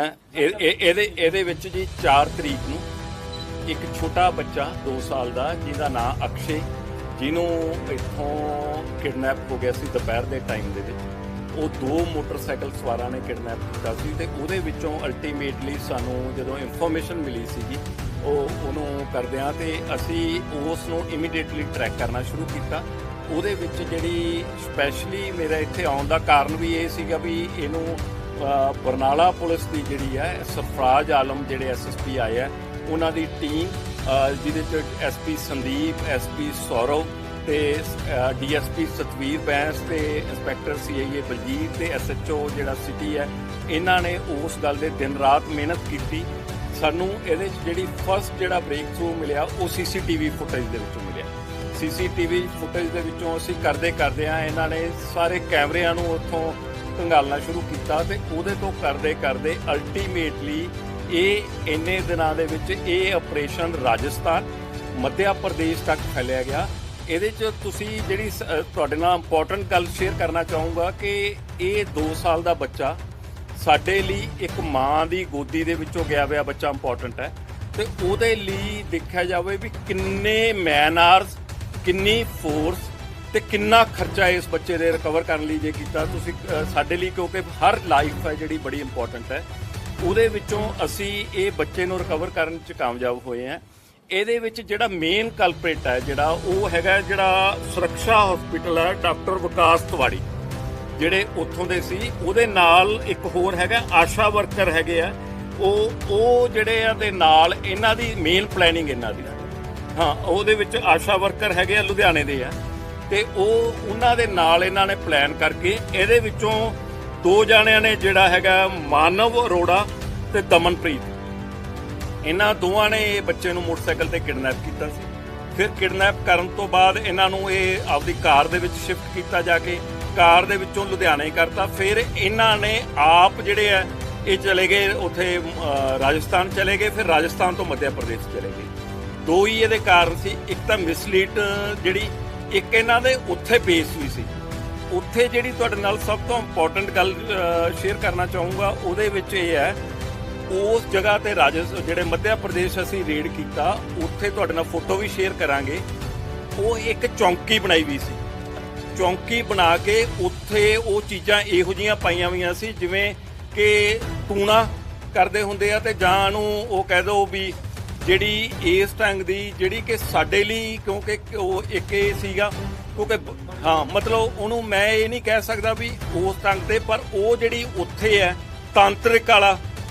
ਇਹ- ਇਹ- ਇਹਦੇ ਇਹਦੇ ਵਿੱਚ ਜੀ 4 ਤਰੀਕ ਨੂੰ ਇੱਕ ਛੋਟਾ ਬੱਚਾ 2 ਸਾਲ ਦਾ, ਜਿਹਦਾ ਨਾਮ ਅਕਸ਼ੇ, ਜਿਹਨੂੰ ਇੱਥੋਂ ਕਿਡਨੈਪ ਹੋ ਗਿਆ ਸੀ ਦੁਪਹਿਰ ਦੇ ਟਾਈਮ ਦੇ ਵਿੱਚ। ਉਹ ਦੋ ਮੋਟਰਸਾਈਕਲ ਸਵਾਰਾਂ ਨੇ ਕਿਡਨੈਪ ਕੀਤਾ ਸੀ ਤੇ ਉਹਦੇ ਵਿੱਚੋਂ ਅਲਟੀਮੇਟਲੀ ਸਾਨੂੰ ਜਦੋਂ ਇਨਫੋਰਮੇਸ਼ਨ ਮਿਲੀ ਸੀਗੀ, ਉਹ, ਉਹਨੂੰ ਕਰਦਿਆਂ ਤੇ ਅਸੀਂ ਉਸ ਨੂੰ ਇਮੀਡੀਏਟਲੀ ਟਰੈਕ ਕਰਨਾ ਸ਼ੁਰੂ ਕੀਤਾ। ਉਹਦੇ ਵਿੱਚ ਜਿਹੜੀ ਸਪੈਸ਼ਲੀ ਮੇਰਾ ਇੱਥੇ ਆਉਣ ਦਾ ਕਾਰਨ ਵੀ ਇਹ ਸੀਗਾ ਵੀ ਇਹਨੂੰ ਬਰਨਾਲਾ ਪੁਲਿਸ ਦੀ ਜਿਹੜੀ ਹੈ, ਸਰਫਰਾਜ਼ ਆਲਮ ਜਿਹੜੇ ਐਸਐਸਪੀ ਆਏ ਆ ਉਹਨਾਂ ਦੀ ਟੀਮ ਜਿਹਦੇ ਚ ਐਸਪੀ ਸੰਦੀਪ ਐਸਪੀ ਸੌਰਵ ਤੇ ਡੀਐਸਪੀ ਸਤਵੀਰ ਬੈਂਸ ਤੇ ਇੰਸਪੈਕਟਰ ਸੀਆਈਏ ਬਲਜੀਤ ਤੇ ਐਸਐਚਓ ਜਿਹੜਾ ਸਿਟੀ ਹੈ, ਇਹਨਾਂ ਨੇ ਉਸ ਗੱਲ ਦੇ ਦਿਨ ਰਾਤ ਮਿਹਨਤ ਕੀਤੀ। ਸਾਨੂੰ ਇਹਦੇ 'ਚ ਜਿਹੜੀ ਫਸਟ ਜਿਹੜਾ ਬ੍ਰੇਕ ਥਰੂ ਮਿਲਿਆ, ਉਹ ਸੀਸੀਟੀਵੀ ਫੁਟੇਜ ਦੇ ਵਿੱਚੋਂ ਮਿਲਿਆ। ਸੀਸੀਟੀਵੀ ਫੁਟੇਜ ਦੇ ਵਿੱਚੋਂ ਅਸੀਂ ਕਰਦੇ ਕਰਦੇ ਆ, ਇਹਨਾਂ ਨੇ ਸਾਰੇ ਕੈਮਰਿਆਂ ਨੂੰ ਉੱਥੋਂ ਕੰਗਾਲਣਾ ਸ਼ੁਰੂ ਕੀਤਾ ਤੇ ਉਹਦੇ ਤੋਂ ਕਰਦੇ ਕਰਦੇ ਅਲਟੀਮੇਟਲੀ ਇਹ ਇੰਨੇ ਦਿਨਾਂ ਦੇ ਵਿੱਚ ਇਹ ਆਪਰੇਸ਼ਨ ਰਾਜਸਥਾਨ, ਮੱਧਿਆ ਪ੍ਰਦੇਸ਼ ਤੱਕ ਫੈਲਿਆ ਗਿਆ। ਇਹਦੇ 'ਚ ਤੁਸੀਂ ਜਿਹੜੀ ਸ- ਤੁਹਾਡੇ ਨਾਲ ਇੰਪੋਰਟੈਂਟ ਗੱਲ ਸ਼ੇਅਰ ਕਰਨਾ ਚਾਹੂੰਗਾ ਕਿ ਇਹ 2 ਸਾਲ ਦਾ ਬੱਚਾ ਸਾਡੇ ਲਈ ਇੱਕ ਮਾਂ ਦੀ ਗੋਦੀ ਦੇ ਵਿੱਚੋਂ ਗਿਆ ਹੋਇਆ ਬੱਚਾ ਇੰਪੋਰਟੈਂਟ ਹੈ। ਤੇ ਉਹਦੇ ਲਈ ਦੇਖਿਆ ਜਾਵੇ ਵੀ ਕਿੰਨੇ ਮੈਨਰਸ ਕਿੰਨੀ ਫੋਰਸ ਤੇ ਕਿੰਨਾ ਖਰਚਾ ਇਸ ਬੱਚੇ ਦੇ ਰਿਕਵਰ ਕਰਨ ਲਈ ਜੇ ਕੀਤਾ? ਤੁਸੀਂ ਸਾਡੇ ਲਈ ਕਿਉਂਕਿ ਹਰ ਲਾਈਫ ਹੈ ਜਿਹੜੀ ਬੜੀ ਇੰਪੋਰਟੈਂਟ ਹੈ। ਉਹਦੇ ਵਿੱਚੋਂ ਅਸੀਂ ਇਹ ਬੱਚੇ ਨੂੰ ਰਿਕਵਰ ਕਰਨ ਚ ਕਾਮਯਾਬ ਹੋਏ ਹਾਂ। ਇਹਦੇ ਵਿੱਚ ਜਿਹੜਾ ਮੇਨ ਕਲਪ੍ਰੇਟ ਹੈ ਜਿਹੜਾ, ਉਹ ਹੈਗਾ ਜਿਹੜਾ ਸੁਰੱਖਿਆ ਹਸਪੀਟਲ ਹੈ, ਡਾਕਟਰ ਵਿਕਾਸ ਤਵਾੜੀ। ਜਿਹੜੇ ਉੱਥੋਂ ਦੇ ਸੀ, ਉਹਦੇ ਨਾਲ ਇੱਕ ਹੋਰ ਹੈਗਾ, ਆਸ਼ਾ ਵਰਕਰ ਹੈਗੇ ਆ। ਉਹ ਉਹ ਜਿਹੜੇ ਆ ਦੇ ਨਾਲ ਇਹਨਾਂ ਦੀ ਮੇਨ ਪਲੈਨਿੰਗ ਇਹਨਾਂ ਦੀ। ਹਾਂ, ਉਹਦੇ ਵਿੱਚ ਆਸ਼ਾ ਵਰਕਰ ਹੈਗੇ ਆ, ਲੁਧਿਆਣੇ ਦੇ ਆ। ਤੇ ਉਹ ਉਹਨਾਂ ਦੇ ਨਾਲ ਇਹਨਾਂ ਨੇ ਪਲਾਨ ਕਰਕੇ ਇਹਦੇ ਵਿੱਚੋਂ ਦੋ ਜਾਣਿਆਂ ਨੇ ਜਿਹੜਾ ਹੈਗਾ ਮਾਨਵ ਅਰੋੜਾ ਤੇ ਦਮਨਪ੍ਰੀਤ। ਇਹਨਾਂ ਦੋਵਾਂ ਨੇ ਇਹ ਬੱਚੇ ਨੂੰ ਮੋਟਰਸਾਈਕਲ ਤੇ ਕਿਡਨੈਪ ਕੀਤਾ ਸੀ। ਫਿਰ ਕਿਡਨੈਪ ਕਰਨ ਤੋਂ ਬਾਅਦ ਇਹਨਾਂ ਨੂੰ ਇਹ ਆਪਦੀ ਕਾਰ ਦੇ ਵਿੱਚ ਸ਼ਿਫਟ ਕੀਤਾ ਜਾ ਕੇ ਕਾਰ ਦੇ ਵਿੱਚੋਂ ਲੁਧਿਆਣੇ ਕਰਤਾ। ਫਿਰ ਇਹਨਾਂ ਨੇ ਆਪ ਜਿਹੜੇ ਆ, ਇਹ ਚਲੇ ਗਏ ਉੱਥੇ ਰਾਜਸਥਾਨ ਚਲੇ ਗਏ। ਫਿਰ ਰਾਜਸਥਾਨ ਤੋਂ ਮੱਧ ਪ੍ਰਦੇਸ਼ ਚਲੇ ਗਏ। ਦੋ ਹੀ ਇਹਦੇ ਕਾਰਨ ਸੀ। ਇੱਕ ਤਾਂ ਮਿਸਲੀਡ ਜਿਹੜੀ ਇੱਕ ਇਹਨਾਂ ਦੇ ਉੱਥੇ ਬੇਸ ਵੀ ਸੀ। ਉੱਥੇ ਜਿਹੜੀ ਤੁਹਾਡੇ ਨਾਲ ਸਭ ਤੋਂ ਇੰਪੋਰਟੈਂਟ ਗੱਲ ਸ਼ੇਅਰ ਕਰਨਾ ਚਾਹੂੰਗਾ, ਉਹਦੇ ਵਿੱਚ ਇਹ ਹੈ, ਉਸ ਜਗ੍ਹਾ ਤੇ ਰਾਜਸ, ਜਿਹੜੇ ਮੱਧ ਪ੍ਰਦੇਸ਼ ਅਸੀਂ ਰੇਡ ਕੀਤਾ, ਉੱਥੇ ਤੁਹਾਡੇ ਨਾਲ ਫੋਟੋ ਵੀ ਸ਼ੇਅਰ ਕਰਾਂਗੇ। ਉਹ ਇੱਕ ਚੌਂਕੀ ਬਣਾਈ ਵੀ ਸੀ। ਚੌਂਕੀ ਬਣਾ ਕੇ ਉੱਥੇ ਉਹ ਚੀਜ਼ਾਂ ਇਹੋ ਜੀਆਂ ਪਾਈਆਂ ਹੋਈਆਂ ਸੀ, ਜਿਵੇਂ ਕਿ ਟੂਣਾ ਕਰਦੇ ਹੁੰਦੇ ਆ ਤੇ ਜਾਂ ਨੂੰ ਉਹ ਕਹਿ ਦੋ ਵੀ ਜਿਹੜੀ ਇਸ ਢੰਗ ਦੀ ਜਿਹੜੀ ਕਿ ਸਾਡੇ ਲਈ, ਕਿਉਂਕਿ ਉਹ ਇੱਕ ਇਹ ਸੀਗਾ, ਕਿਉਂਕਿ ਹਾਂ, ਮਤਲਬ ਉਹਨੂੰ ਮੈਂ ਇਹ ਨਹੀਂ ਕਹਿ ਸਕਦਾ ਵੀ ਉਸ ਢੰਗ ਤੇ, ਪਰ ਉਹ ਜਿਹੜੀ ਉੱਥੇ ਹੈ, ਤਾਂਤਰਿਕ ਵਾਲਾ